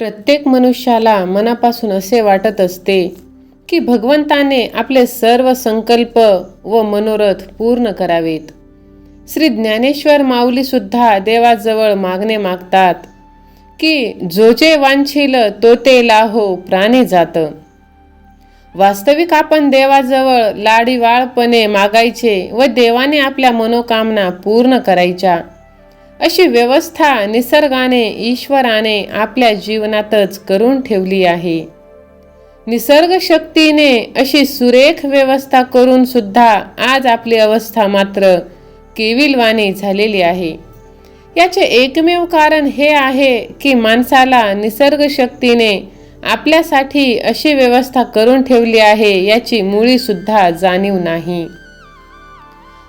प्रत्येक मनुष्याला मनापासून असे वाटत असते की भगवंताने आपले सर्व संकल्प व मनोरथ पूर्ण करावेत. श्री ज्ञानेश्वर माऊलीसुद्धा देवाजवळ मागणे मागतात की जो जे वांछिल तो ते लाहो प्राणे जात. वास्तविक आपण देवाजवळ लाडीवाळपणे मागायचे व देवाने आपल्या मनोकामना पूर्ण करायच्या. अशी व्यवस्था निसर्गाने ईश्वराने आपल्या जीवनातच करून ठेवली आहे. निसर्ग शक्तीने अशी सुरेख व्यवस्था करून सुद्धा आज आपली अवस्था मात्र केविलवाणी झालेली आहे. याचे एकमेव कारण हे आहे की माणसाला निसर्ग शक्तीने आपल्यासाठी अशी व्यवस्था करून ठेवली आहे याची मुळीसुद्धा जाणीव नाही.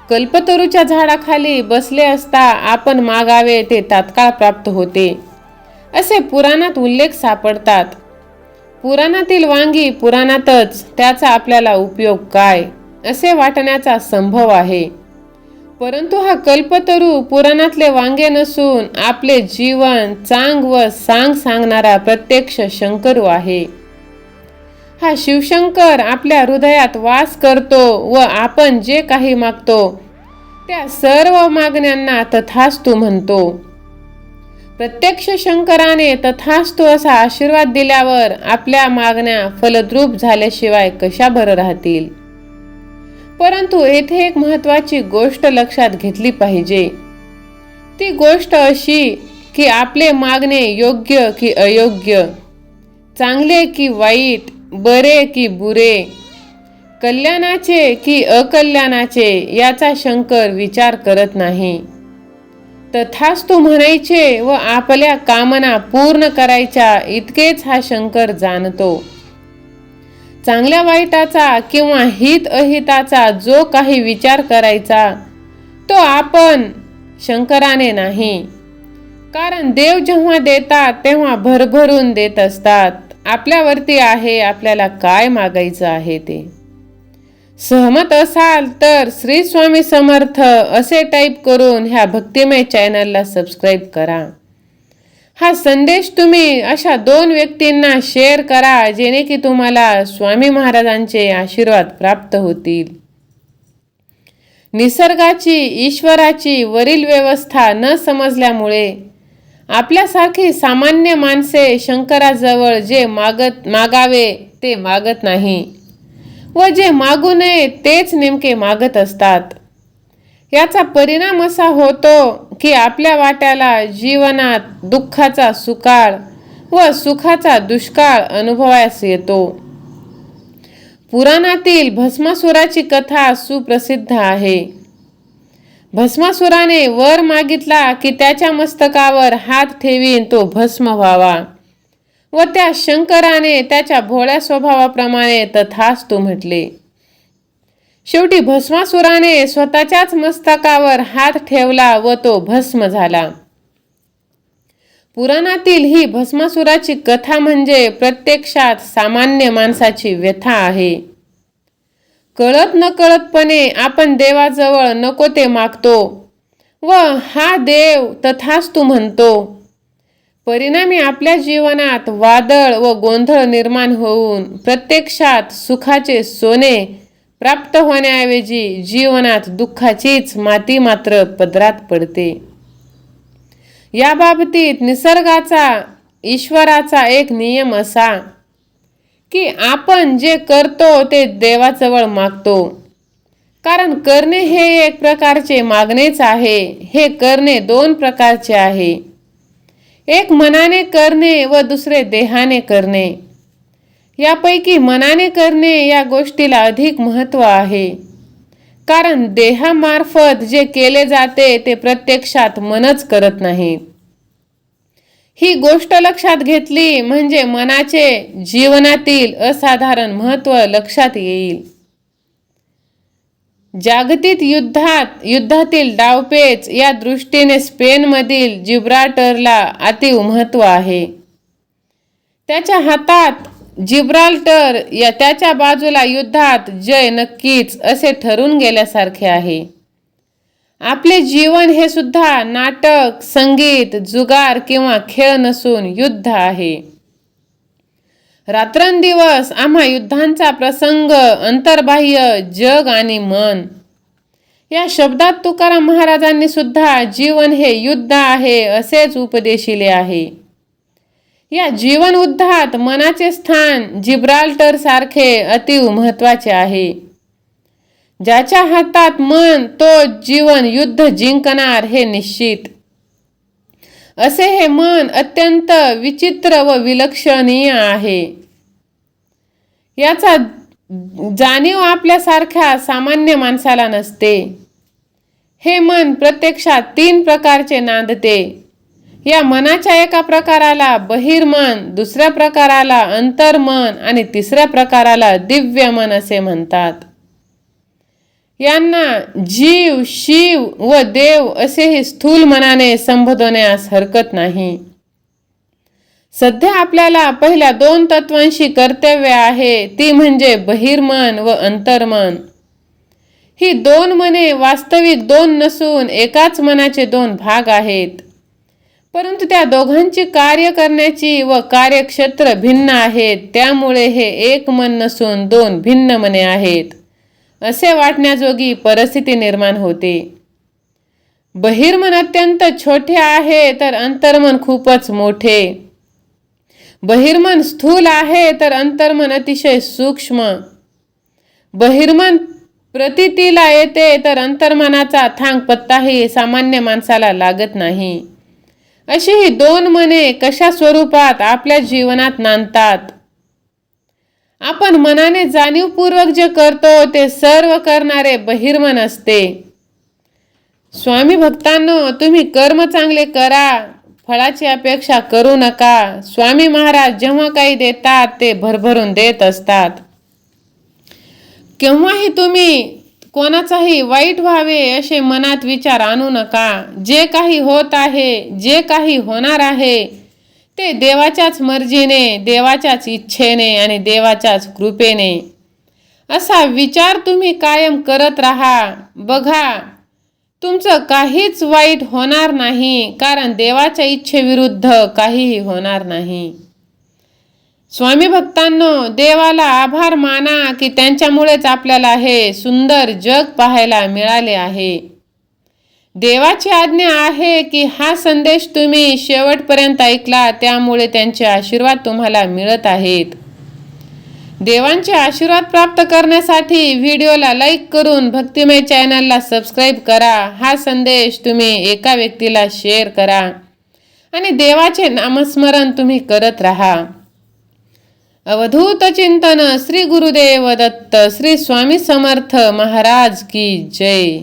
कल्पतरूच्या झाडाखाली बसले असता आपण मागावे ते तात्काळ प्राप्त होते. असे पुराणात उल्लेख सापडतात. पुराणातील वांगी पुराणातच त्याचा आपल्याला उपयोग काय असे वाटण्याचा संभव आहे. परंतु हा कल्पतरू पुराणातले वांगे नसून आपले जीवन चांग व सांग सांगणारा प्रत्यक्ष शंकरू आहे. हा शिवशंकर आपल्या हृदयात वास करतो व आपण जे काही मागतो त्या सर्व मागण्यांना तथास्तू म्हणतो. प्रत्यक्ष शंकराने तथास्तू असा आशीर्वाद दिल्यावर आपल्या मागण्या फलद्रूप झाल्याशिवाय कशा बरं राहतील? परंतु येथे एक महत्वाची गोष्ट लक्षात घेतली पाहिजे. ती गोष्ट अशी की आपले मागणे योग्य की अयोग्य चांगले की वाईट बरे की बुरे? कल्याणाचे की अकल्याणाचे याचा शंकर विचार करत नाही. तथास्तु म्हणायचे व आपल्या कामना पूर्ण करायच्या इतकेच हा शंकर जाणतो. चांगल्या वाईटाचा किंवा हित अहिताचा जो काही विचार करायचा तो आपण शंकराने नाही. कारण देव जेव्हा देतात तेव्हा भरभरून देत असतात. आपल्यावरती आहे आपल्याला काय मागायचं आहे ते? सहमत असाल तर श्री स्वामी समर्थ असे टाईप करून ह्या भक्तिमय चॅनलला सबस्क्राईब करा. हा संदेश तुम्ही अशा दोन व्यक्तींना शेअर करा जेणे की तुम्हाला स्वामी महाराजांचे आशीर्वाद प्राप्त होतील. निसर्गाची ईश्वराची वरील व्यवस्था न समजल्यामुळे आपल्यासारखी सामान्य माणसे शंकराजवळ जे मागत मागावे ते मागत नाही. व जे मागू नये तेच नेमके मागत असतात. याचा परिणाम असा होतो की आपल्या वाट्याला जीवनात दुःखाचा सुकाळ व सुखाचा दुष्काळ अनुभवास येतो. पुराणातील भस्मासुराची कथा सुप्रसिद्ध आहे. भस्मासुराने वर मागितला की त्याच्या मस्तकावर हात ठेवीन तो भस्म व्हावा व त्या शंकराने त्याच्या भोळ्या स्वभावाप्रमाणे तथास्तु म्हटले. शेवटी भस्मासुराने स्वतःच्याच मस्तकावर हात ठेवला व तो भस्म झाला. पुराणातील ही भस्मासुराची कथा म्हणजे प्रत्यक्षात सामान्य माणसाची व्यथा आहे. कळत न कळतपणे आपण देवाजवळ नको ते मागतो. व हा देव तथास्तू म्हणतो. परिणामी आपल्या जीवनात वादळ व गोंधळ निर्माण होऊन प्रत्यक्षात सुखाचे सोने प्राप्त होण्याऐवजी जीवनात दुःखाचीच माती मात्र पदरात पडते. या बाबतीत निसर्गाचा ईश्वराचा एक नियम असा की आपण जे करतो ते देवाजवळ मागतो. कारण करणे हे एक प्रकारचे मागणेच आहे. हे करणे दोन प्रकारचे आहे. एक मनाने करणे व दुसरे देहाने करणे. यापैकी मनाने करणे या गोष्टीला अधिक महत्त्व आहे. कारण देहामार्फत जे केले जाते ते प्रत्यक्षात मनच करत नाहीत. ही गोष्ट लक्षात घेतली म्हणजे मनाचे जीवनातील असाधारण महत्त्व लक्षात येईल. जागतिक युद्धात युद्धातील डावपेच या दृष्टीने स्पेनमधील जिब्राल्टरला अतिव महत्त्व आहे. त्याच्या हातात जिब्राल्टर या त्याच्या बाजूला युद्धात जय नक्कीच असे ठरून गेल्यासारखे आहे. आपले जीवन हे सुद्धा नाटक संगीत जुगार किंवा खेळ नसून युद्ध आहे. रात्रंदिवस आम्हा युद्धांचा प्रसंग अंतर्बाह्य जग आणि मन. या शब्दात तुकाराम महाराजांनी सुद्धा जीवन हे युद्ध आहे असेच उपदेशिले आहे. या जीवन उद्धात मनाचे स्थान जिब्राल्टर सारखे अतिव महत्त्वाचे आहे. ज्याच्या हातात मन तो जीवन युद्ध जिंकणार हे निश्चित. असे हे मन अत्यंत विचित्र व विलक्षणीय आहे. याचा जाणीव आपल्यासारख्या सामान्य माणसाला नसते. हे मन प्रत्यक्षात तीन प्रकारचे नांदते. या मनाच्या एका प्रकाराला बहिर्मन दुसऱ्या प्रकाराला अंतर्मन आणि तिसऱ्या प्रकाराला दिव्य मन असे म्हणतात. यांना जीव शिव व देव असेही स्थूल मनाने संबोधण्यास हरकत नाही. सध्या आपल्याला पहिल्या दोन तत्वांशी कर्तव्य आहे ती म्हणजे बहिर्मन व अंतर्मन. ही दोन मने वास्तविक दोन नसून एकाच मनाचे दोन भाग आहेत. परंतु त्या दोघांची कार्य करण्याची व कार्यक्षेत्र भिन्न आहेत त्यामुळे हे एक मन नसून दोन भिन्न मने आहेत. असे वाटण्याजोगी परिस्थिती निर्माण होते. बहिर्मन अत्यंत छोटे आहे तर अंतर्मन खूपच मोठे. बहिर्मन स्थूल आहे तर अंतर्मन अतिशय सूक्ष्म. बहिर्मन प्रतितीला येते तर अंतर्मनाचा थांग पत्ताही सामान्य माणसाला लागत नाही. अशी ही दोन मने कशा स्वरूपात आपल्या जीवनात नांदतात? आपण मनाने जाणीवपूर्वक जे करतो ते सर्व करणारे बहिर्मन असते. स्वामी भक्तांनो तुम्ही कर्म चांगले करा फळाची अपेक्षा करू नका. स्वामी महाराज जेव्हा काही देतात ते भरभरून देत असतात. केव्हाही तुम्ही कोणाचाही वाईट व्हावे असे मनात विचार आणू नका. जे काही होत आहे जे काही होणार आहे ते देवाच्याच मर्जीने देवाच्याच इच्छेने आणि देवाच्याच कृपेने. असा विचार तुम्ही कायम करत राहा. बघा तुमचं काहीच वाईट होणार नाही कारण देवाच्या इच्छेविरुद्ध काहीही होणार नाही. स्वामी भक्तांनो देवाला आभार माना की त्यांच्यामुळेच आपल्याला हे सुंदर जग पाहायला मिळाले आहे. देवाची आज्ञा आहे की हा संदेश तुम्ही शेवटपर्यंत ऐकला त्यामुळे त्यांचे आशीर्वाद तुम्हाला मिळत आहेत. देवांचे आशीर्वाद प्राप्त करण्यासाठी व्हिडिओला लाईक करून भक्तिमय चॅनलला सबस्क्राईब करा. हा संदेश तुम्ही एका व्यक्तीला शेअर करा. आणि देवाचे नामस्मरण तुम्ही करत राहा. अवधूत चिंतन श्री गुरुदेव दत्त श्री स्वामी समर्थ महाराज की जय.